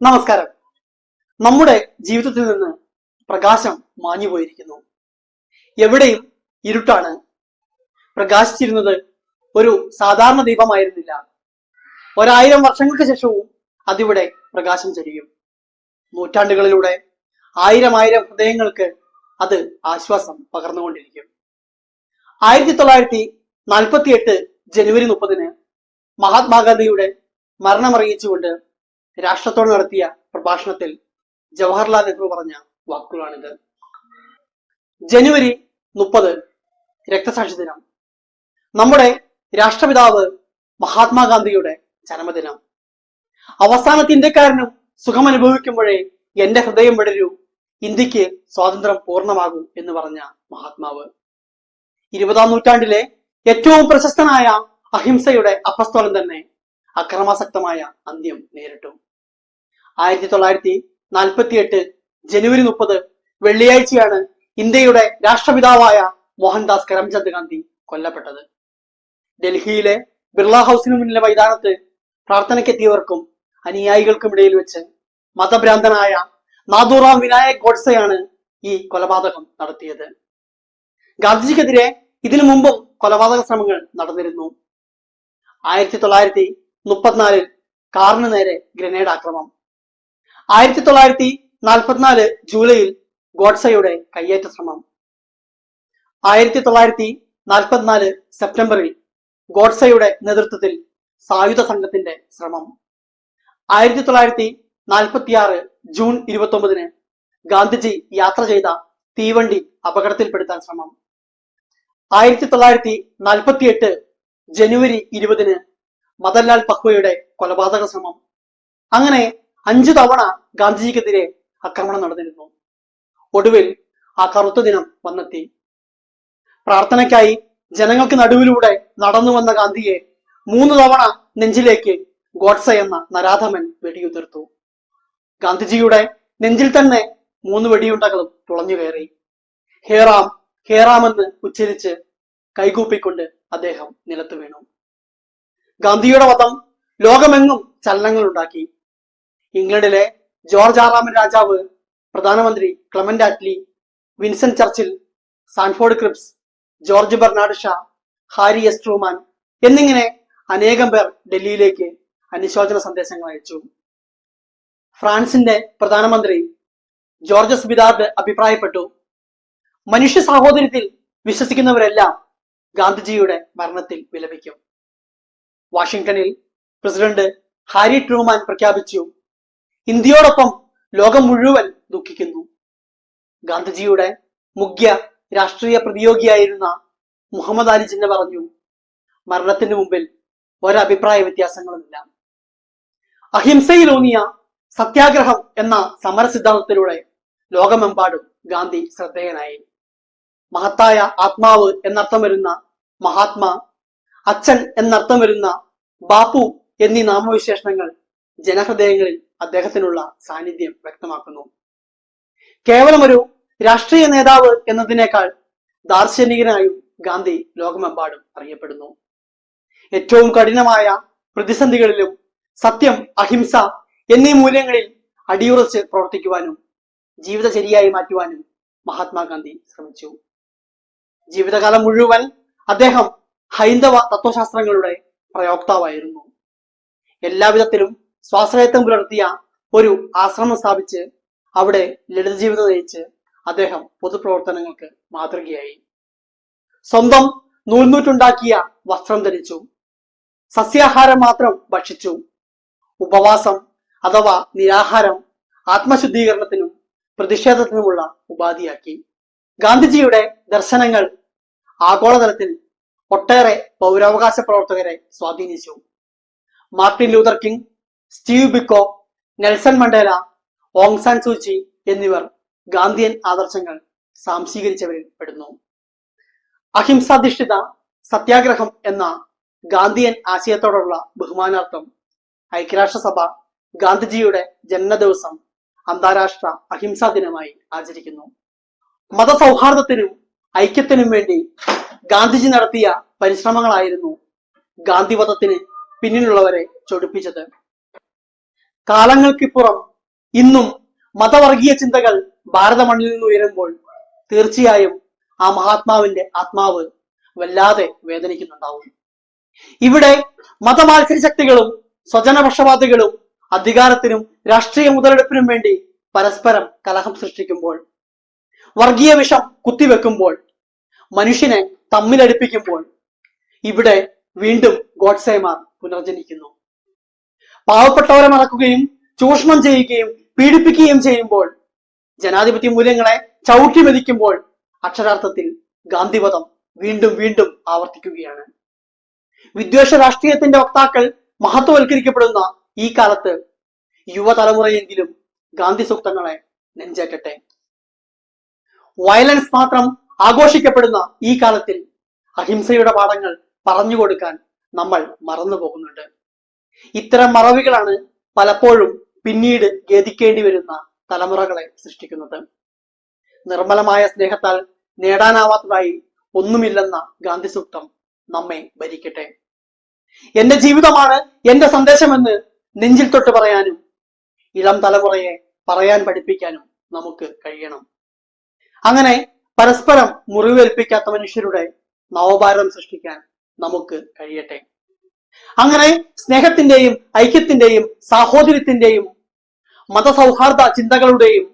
നമസ്കാരം. നമ്മുടെ ജീവിതത്തിൽ നിന്ന് പ്രകാശം മാഞ്ഞു പോയിരിക്കുന്നു. എവിടെയും ഇരുട്ടാണ്. പ്രകാശിച്ചിരുന്നത് ഒരു സാധാരണ ദീപമായിരുന്നില്ല. ഒരായിരം വർഷങ്ങൾക്ക് ശേഷവും അതിവിടെ പ്രകാശം ചൊരിയും. നൂറ്റാണ്ടുകളിലൂടെ ആയിരം ആയിരം ഹൃദയങ്ങൾക്ക് അത് ആശ്വാസം പകർന്നുകൊണ്ടിരിക്കും. ആയിരത്തി തൊള്ളായിരത്തി നാൽപ്പത്തി എട്ട് ജനുവരി മുപ്പതിന് മഹാത്മാഗാന്ധിയുടെ മരണമറിയിച്ചുകൊണ്ട് രാഷ്ട്രത്തോട് നടത്തിയ പ്രഭാഷണത്തിൽ ജവഹർലാൽ നെഹ്റു പറഞ്ഞ വാക്കുകളാണിത്. ജനുവരി മുപ്പത് രക്തസാക്ഷി ദിനം നമ്മുടെ രാഷ്ട്രപിതാവ് മഹാത്മാഗാന്ധിയുടെ ജന്മദിനം. അവസാനത്തെ ഇന്ത്യക്കാരനും സുഖം അനുഭവിക്കുമ്പോഴേ എന്റെ ഹൃദയം വിടരൂ ഇന്ത്യയ്ക്ക് സ്വാതന്ത്ര്യം പൂർണമാകും എന്ന് പറഞ്ഞ മഹാത്മാവ്. ഇരുപതാം നൂറ്റാണ്ടിലെ ഏറ്റവും പ്രശസ്തനായ അഹിംസയുടെ അപ്പസ്തോലൻ തന്നെ അക്രമാസക്തമായ അന്ത്യം നേരിട്ടു. ആയിരത്തി തൊള്ളായിരത്തി നാൽപ്പത്തി എട്ട് ജനുവരി മുപ്പത് വെള്ളിയാഴ്ചയാണ് ഇന്ത്യയുടെ രാഷ്ട്രപിതാവായ മോഹൻദാസ് കരംചന്ദ് ഗാന്ധി കൊല്ലപ്പെട്ടത്. ഡൽഹിയിലെ ബിർള ഹൗസിന് മുന്നിലെ മൈതാനത്ത് പ്രാർത്ഥനയ്ക്കെത്തിയവർക്കും അനുയായികൾക്കും ഇടയിൽ വെച്ച് മതഭ്രാന്തനായ നാദുറാം വിനായക് ഗോഡ്സയാണ് ഈ കൊലപാതകം നടത്തിയത്. ഗാന്ധിജിക്കെതിരെ ഇതിനു മുമ്പും കൊലപാതക ശ്രമങ്ങൾ നടന്നിരുന്നു. ആയിരത്തി തൊള്ളായിരത്തി മുപ്പത്തിനാലിൽ കാറിന് നേരെ ഗ്രനേഡ് ആക്രമണം ആയിരത്തി തൊള്ളായിരത്തി നാൽപ്പത്തിനാല് ജൂലൈയിൽ ഗോഡ്സയുടെ കയ്യേറ്റ ശ്രമം. ആയിരത്തി തൊള്ളായിരത്തി നാൽപ്പത്തിനാല് സെപ്റ്റംബറിൽ ഗോഡ്സയുടെ നേതൃത്വത്തിൽ സായുധ സംഘത്തിന്റെ ശ്രമം. ആയിരത്തി തൊള്ളായിരത്തി നാൽപ്പത്തിയാറ് ജൂൺ ഇരുപത്തി ഒമ്പതിന് ഗാന്ധിജി യാത്ര ചെയ്ത തീവണ്ടി അപകടത്തിൽപ്പെടുത്താൻ ശ്രമം. ആയിരത്തി തൊള്ളായിരത്തി നാൽപ്പത്തി എട്ട് ജനുവരി ഇരുപതിന് മദൻലാൽ പക്വയുടെ കൊലപാതക ശ്രമം. അങ്ങനെ അഞ്ചു തവണ ഗാന്ധിജിക്കെതിരെ ആക്രമണം നടന്നിരുന്നു. ഒടുവിൽ ആ കറുത്ത ദിനം വന്നെത്തി. പ്രാർത്ഥനയ്ക്കായി ജനങ്ങൾക്ക് നടുവിലൂടെ നടന്നു വന്ന ഗാന്ധിയെ മൂന്ന് തവണ നെഞ്ചിലേക്ക് ഗോഡ്സ എന്ന നരാധമൻ വെടിയുതിർത്തു. ഗാന്ധിജിയുടെ നെഞ്ചിൽ തന്നെ മൂന്ന് വെടിയുണ്ടകളും തുളഞ്ഞു കയറി. ഹേറാം ഹേറാമെന്ന് ഉച്ചരിച്ച് കൈകൂപ്പിക്കൊണ്ട് അദ്ദേഹം നിലത്ത് വീണു. ഗാന്ധിയുടെ വധം ലോകമെങ്ങും ചലനങ്ങൾ ഉണ്ടാക്കി. ഇംഗ്ലണ്ടിലെ ജോർജ് ആറാമൻ രാജാവ് പ്രധാനമന്ത്രി Clement Attlee Vincent Churchill Sanford Cripps George Bernard Shaw Harry S Truman എന്നിങ്ങനെ അനേകം പേർ ഡൽഹിയിലേക്ക് അനുശോചന സന്ദേശങ്ങൾ അയച്ചു. ഫ്രാൻസിന്റെ പ്രധാനമന്ത്രി ജോർജസ് ബിദാർഡ് അഭിപ്രായപ്പെട്ടു. മനുഷ്യ സാഹോദര്യത്തിൽ വിശ്വസിക്കുന്നവരെല്ലാം ഗാന്ധിജിയുടെ മരണത്തിൽ വിലപിക്കും. വാഷിംഗ്ടണിൽ പ്രസിഡന്റ് ഹാരി ട്രൂമാൻ പ്രഖ്യാപിച്ചു ഇന്ത്യയോടൊപ്പം ലോകം മുഴുവൻ ദുഃഖിക്കുന്നു. ഗാന്ധിജിയുടെ മുഖ്യ രാഷ്ട്രീയ പ്രതിയോഗിയായിരുന്ന മുഹമ്മദ് അലി ജിന്ന പറഞ്ഞു മരണത്തിന് മുമ്പിൽ ഒരഭിപ്രായ വ്യത്യാസങ്ങളുമില്ല. അഹിംസയിലൂന്നിയ സത്യാഗ്രഹം എന്ന സമര സിദ്ധാന്തത്തിലൂടെ ലോകമെമ്പാടും ഗാന്ധി ശ്രദ്ധേയനായി. മഹത്തായ ആത്മാവ് എന്നർത്ഥം വരുന്ന മഹാത്മാ അച്ഛൻ എന്നർത്ഥം വരുന്ന ബാപ്പു എന്നീ നാമവിശേഷണങ്ങൾ ജനഹൃദയങ്ങളിൽ അദ്ദേഹത്തിനുള്ള സാന്നിധ്യം വ്യക്തമാക്കുന്നു. കേവലം ഒരു രാഷ്ട്രീയ നേതാവ് എന്നതിനേക്കാൾ ദാർശനികനായും ഗാന്ധി ലോകമെമ്പാടും അറിയപ്പെടുന്നു. ഏറ്റവും കഠിനമായ പ്രതിസന്ധികളിലും സത്യം അഹിംസ എന്നീ മൂല്യങ്ങളിൽ അടിയുറച്ച് പ്രവർത്തിക്കുവാനും ജീവിത ശരിയായി മാറ്റുവാനും മഹാത്മാഗാന്ധി ശ്രമിച്ചു. ജീവിതകാലം മുഴുവൻ അദ്ദേഹം ഹൈന്ദവ തത്വശാസ്ത്രങ്ങളുടെ പ്രയോക്താവായിരുന്നു. എല്ലാവിധത്തിലും സ്വാശ്രയത്വം പുലർത്തിയ ഒരു ആശ്രമം സ്ഥാപിച്ച് അവിടെ ലളിത ജീവിതം നയിച്ച് അദ്ദേഹം പൊതുപ്രവർത്തനങ്ങൾക്ക് മാതൃകയായി. സ്വന്തം നൂൽനൂറ്റുണ്ടാക്കിയ വസ്ത്രം ധരിച്ചു. സസ്യാഹാരം മാത്രം ഭക്ഷിച്ചു. ഉപവാസം അഥവാ നിരാഹാരം ആത്മശുദ്ധീകരണത്തിനും പ്രതിഷേധത്തിനുമുള്ള ഉപാധിയാക്കി. ഗാന്ധിജിയുടെ ദർശനങ്ങൾ ആഗോളതലത്തിൽ ഒട്ടേറെ പൗരാവകാശ പ്രവർത്തകരെ സ്വാധീനിച്ചു. Martin Luther King Steve Biko Nelson Mandela Aung San Suu Kyi എന്നിവർ ഗാന്ധിയൻ ആദർശങ്ങൾ സാംശീകരിച്ചവരിൽ പെടുന്നു. അഹിംസാധിഷ്ഠിത സത്യാഗ്രഹം എന്ന ഗാന്ധിയൻ ആശയത്തോടുള്ള ബഹുമാനാർത്ഥം ഐക്യരാഷ്ട്രസഭ ഗാന്ധിജിയുടെ ജന്മദിവസം അന്താരാഷ്ട്ര അഹിംസാ ദിനമായി ആചരിക്കുന്നു. മതസൗഹാർദ്ദത്തിനും ഐക്യത്തിനും വേണ്ടി ഗാന്ധിജി നടത്തിയ പരിശ്രമങ്ങളായിരുന്നു ഗാന്ധിവധത്തിന് പിന്നിലുള്ളവരെ ചൊടിപ്പിച്ചത്. കാലങ്ങൾക്കിപ്പുറം ഇന്നും മതവർഗീയ ചിന്തകൾ ഭാരത മണ്ണിൽ നിന്ന് ഉയരുമ്പോൾ തീർച്ചയായും ആ മഹാത്മാവിന്റെ ആത്മാവ് വല്ലാതെ വേദനിക്കുന്നുണ്ടാവും. ഇവിടെ മതമാത്സര ശക്തികളും സ്വജനപക്ഷപാതികളും അധികാരത്തിനും രാഷ്ട്രീയ മുതലെടുപ്പിനും വേണ്ടി പരസ്പരം കലഹം സൃഷ്ടിക്കുമ്പോൾ വർഗീയ വിഷം കുത്തിവെക്കുമ്പോൾ മനുഷ്യനെ തമ്മിലടിപ്പിക്കുമ്പോൾ ഇവിടെ വീണ്ടും ഗോഡ്സേമാർ പുനർജനിക്കുന്നു. പാവപ്പെട്ടവരെ മറക്കുകയും ചൂഷണം ചെയ്യുകയും പീഡിപ്പിക്കുകയും ചെയ്യുമ്പോൾ ജനാധിപത്യ മൂല്യങ്ങളെ ചവിട്ടി മെതിക്കുമ്പോൾ അക്ഷരാർത്ഥത്തിൽ ഗാന്ധിവധം വീണ്ടും വീണ്ടും ആവർത്തിക്കുകയാണ്. വിദ്വേഷ രാഷ്ട്രീയത്തിന്റെ വക്താക്കൾ മഹത്വവൽക്കരിക്കപ്പെടുന്ന ഈ കാലത്ത് യുവതലമുറയെങ്കിലും ഗാന്ധി സൂക്തങ്ങളെ നെഞ്ചേറ്റട്ടെ. വയലൻസ് മാത്രം ആഘോഷിക്കപ്പെടുന്ന ഈ കാലത്തിൽ അഹിംസയുടെ പാഠങ്ങൾ പറഞ്ഞു കൊടുക്കാൻ നമ്മൾ മറന്നു പോകുന്നുണ്ട് ഇത്തരം മറവികളാണ് പലപ്പോഴും പിന്നീട് ഖേദിക്കേണ്ടി വരുന്ന തലമുറകളെ സൃഷ്ടിക്കുന്നത്. നിർമ്മലമായ സ്നേഹത്താൽ നേടാനാവാത്തതായി ഒന്നുമില്ലെന്ന ഗാന്ധി സൂക്തം നമ്മെ ഭരിക്കട്ടെ. എന്റെ ജീവിതമാണ് എന്റെ സന്ദേശമെന്ന് നെഞ്ചിൽ തൊട്ട് പറയാനും ഇളം തലമുറയെ പറയാൻ പഠിപ്പിക്കാനും നമുക്ക് കഴിയണം. അങ്ങനെ പരസ്പരം മുറിവേൽപ്പിക്കാത്ത മനുഷ്യരുടെ നവഭാരതം സൃഷ്ടിക്കാൻ നമുക്ക് കഴിയട്ടെ. അങ്ങനെ സ്നേഹത്തിന്റെയും ഐക്യത്തിന്റെയും സാഹോദര്യത്തിന്റെയും മതസൗഹാർദ്ദ ചിന്തകളുടെയും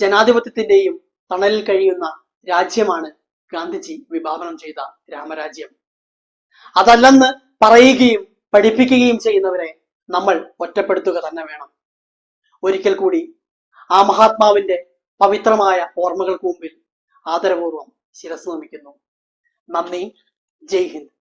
ജനാധിപത്യത്തിന്റെയും തണലിൽ കഴിയുന്ന രാജ്യമാണ് ഗാന്ധിജി വിഭാവനം ചെയ്ത രാമരാജ്യം. അതല്ലെന്ന് പറയുകയും പഠിപ്പിക്കുകയും ചെയ്യുന്നവരെ നമ്മൾ ഒറ്റപ്പെടുത്തുക തന്നെ വേണം. ഒരിക്കൽ കൂടി ആ മഹാത്മാവിന്റെ പവിത്രമായ ഓർമ്മകൾക്ക് മുമ്പിൽ ആദരപൂർവം ശിരസ് നമിക്കുന്നു. നന്ദി. ജയ് ഹിന്ദ്.